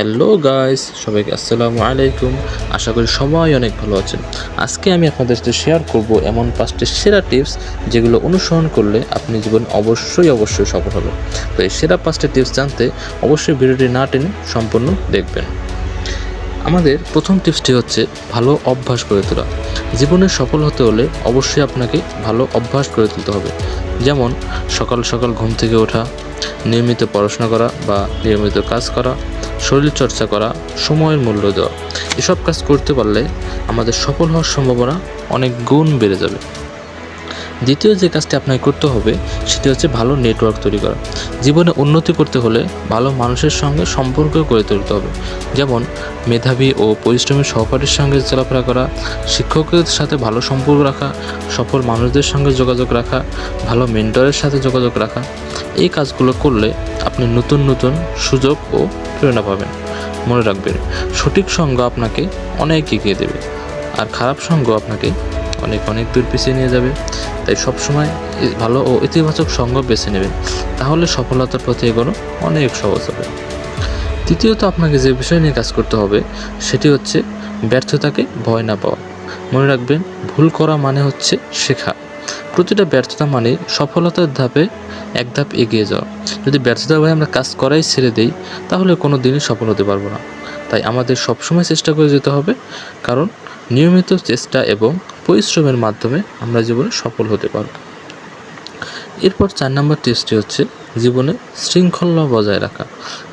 Hello guys সবাইকে আসসালামু আলাইকুম। আশা করি সবাই অনেক ভালো আছেন। আজকে আমি আপনাদের সাথে শেয়ার করব এমন পাঁচটি সেরা টিপস যেগুলো অনুসরণ করলে আপনি জীবন অবশ্যই অবশ্যই সফল হবে তো এই সেরা পাঁচটি টিপস জানতে অবশ্যই ভিডিওটি না টেনে সম্পূর্ণ দেখবেন। আমাদের প্রথম টিপসটি হচ্ছে ভালো অভ্যাস করে তোলা। জীবনে সফল হতে হলে অবশ্যই আপনাকে ভালো অভ্যাস করে তুলতে হবে। যেমন সকাল সকাল ঘুম থেকে ওঠা, নিয়মিত পড়াশোনা করা বা নিয়মিত কাজ করা শরীর চর্চা করা, সময়ের মূল্য দেওয়া, এসব কাজ করতে পারলে আমাদের সফল হওয়ার সম্ভাবনা অনেক গুণ বেড়ে যাবে। দ্বিতীয় যে কাজটি আপনাকে করতে হবে, সেটি হচ্ছে ভালো নেটওয়ার্ক তৈরি করা। জীবনে উন্নতি করতে হলে ভালো মানুষের সঙ্গে সম্পর্ক গড়ে তুলতে হবে। যেমন, মেধাবী ও পরিশ্রমী সহপাঠীর সঙ্গে চলাফেরা করা, শিক্ষকের সাথে ভালো সম্পর্ক রাখা, সফল মানুষদের সঙ্গে যোগাযোগ রাখা, ভালো মেন্টরের সাথে যোগাযোগ রাখা, এই কাজগুলো করলে আপনি নতুন নতুন সুযোগ ও প্রেরণা পাবেন। মনে রাখবেন, সঠিক সঙ্গ আপনাকে অনেক এগিয়ে দেবে, আর খারাপ সঙ্গ আপনাকে অনেক অনেক দূর পিছিয়ে নিয়ে যাবে। তাই সবসময় ভালো ও ইতিবাচক সঙ্গ বেছে নেবেন। তাহলে সফলতার পথে এগোনো অনেক সহজ হবে। তৃতীয়ত আপনাকে যে বিষয় নিয়ে কাজ করতে হবে, সেটি হচ্ছে ব্যর্থতাকে ভয় না পাওয়া। মনে রাখবেন, ভুল করা মানে হচ্ছে শেখা। প্রতিটা ব্যর্থতা মানে সফলতার ধাপে এক ধাপ এগিয়ে যাওয়া। যদি ব্যর্থতা ভয়ে আমরা কাজ করাই ছেড়ে দেই, তাহলে কোনো দিনই সফল হতে পারব না। তাই আমাদের সবসময় চেষ্টা করে যেতে হবে, কারণ নিয়মিত চেষ্টা এবং পরিশ্রমের মাধ্যমে আমরা জীবনে সফল হতে পারব। এরপর চার নম্বর টেস্টটি হচ্ছে জীবনে শৃঙ্খলা বজায় রাখা।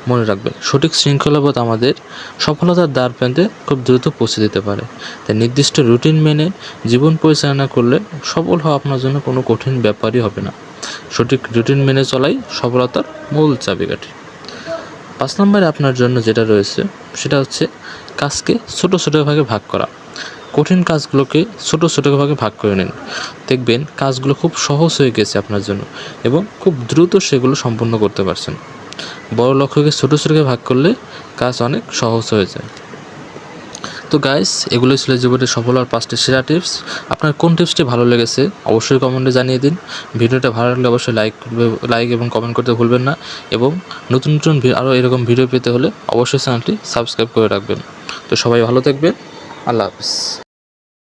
মনে রাখবেন, সঠিক শৃঙ্খলাবোধ আমাদের সফলতার দ্বার প্রান্তে খুব দ্রুত পৌঁছে দিতে পারে। তাই নির্দিষ্ট রুটিন মেনে জীবন পরিচালনা করলে সফল হওয়া আপনার জন্য কোনো কঠিন ব্যাপারই হবে না। সঠিক রুটিন মেনে চলাই সফলতার মূল চাবিকাঠি। পাঁচ নম্বরে আপনার জন্য যেটা রয়েছে, সেটা হচ্ছে কাজকে ছোট ছোট ভাগে ভাগ করা। কঠিন কাজগুলোকে ছোট ছোট ভাগে ভাগ করে নিন। দেখবেন কাজগুলো খুব সহজ হয়ে গেছে আপনার জন্য এবং খুব দ্রুত সেগুলো সম্পূর্ণ করতে পারছেন। বড় লক্ষ্যকে ছোট ছোট ভাগে করলে কাজ অনেক সহজ হয়ে যায়। তো গাইস এগুলো ছিল জীবনের সফল হওয়ার পাঁচটি সেরা টিপস আপনার কোন টিপসটি ভালো লেগেছে অবশ্যই কমেন্টে জানিয়ে দিন। ভিডিওটা ভালো লাগলে অবশ্যই লাইক লাইক এবং কমেন্ট করতে ভুলবেন না এবং নতুন নতুন আরও এরকম ভিডিও পেতে হলে অবশ্যই চ্যানেলটি সাবস্ক্রাইব করে রাখবেন। তো সবাই ভালো থাকবেন। আল্লাহ হাফিজ।